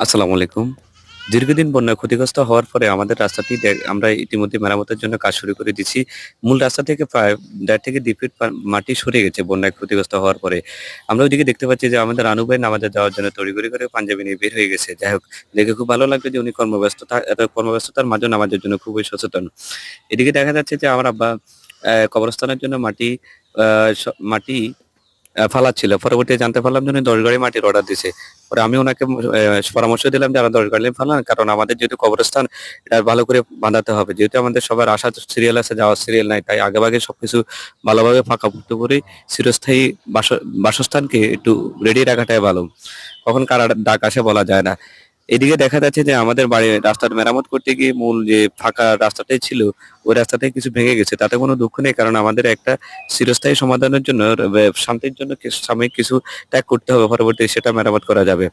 আসসালামু আলাইকুম। দীর্ঘদিন বন্যা ক্ষতিগ্রস্ত হওয়ার পরে আমাদের রাস্তাটি আমরা ইতিমধ্যে মেরামতের জন্য কাজ শুরু করে দিচ্ছি মূল রাস্তা থেকে প্রায় দেড় থেকে দুই ফিট মাটি সরে গেছে বন্যায় ক্ষতিগ্রস্ত হওয়ার পরে। আমরা ওইদিকে দেখতে পাচ্ছি যে আমাদের আনুবাই নামাজে যাওয়ার জন্য তড়িঘড়ি করে পাঞ্জাবি নিয়ে বের হয়ে গেছে। যাই হোক, দেখে খুব ভালো লাগল যে উনি কর্মব্যস্ততা এত কর্মব্যস্ততার মাঝে নামাজের জন্য খুবই সচেতন। এদিকে দেখা যাচ্ছে যে আমার আব্বা কবরস্থানের জন্য মাটি মাটি ফালাচ্ছিল। পরবর্তী জানতে পারলাম যে উনি দশ গাড়ি মাটির অর্ডার দিছে। পরে আমি ওনাকে পরামর্শ দিলাম যে আমরা দশ গাড়ি ফালান, কারণ আমাদের যেহেতু কবরস্থান, এটা ভালো করে বাঁধাতে হবে। যেহেতু আমাদের সবার আসা সিরিয়াল আছে, যাওয়ার সিরিয়াল নাই, তাই আগেভাগে সবকিছু ভালোভাবে ফাঁকা পুক্ত করে চিরস্থায়ী বাস- বাসস্থানকে একটু রেডি রাখাটাই ভালো। কখন কারা ডাক আসে বলা যায় না। এদিকে দেখা যাচ্ছে যে আমাদের বাড়ি রাস্তার মেরামত করতে গিয়ে মূল যে ফাঁকা রাস্তাটাই ছিল, ওই রাস্তাটাই কিছু ভেঙে গেছে। তাতে কোনো দুঃখ নেই, কারণ আমাদের একটা চিরস্থায়ী সমাধানের জন্য শান্তির জন্য সাময়িক কিছু ত্যাগ করতে হবে। পরবর্তী সেটা মেরামত করা যাবে।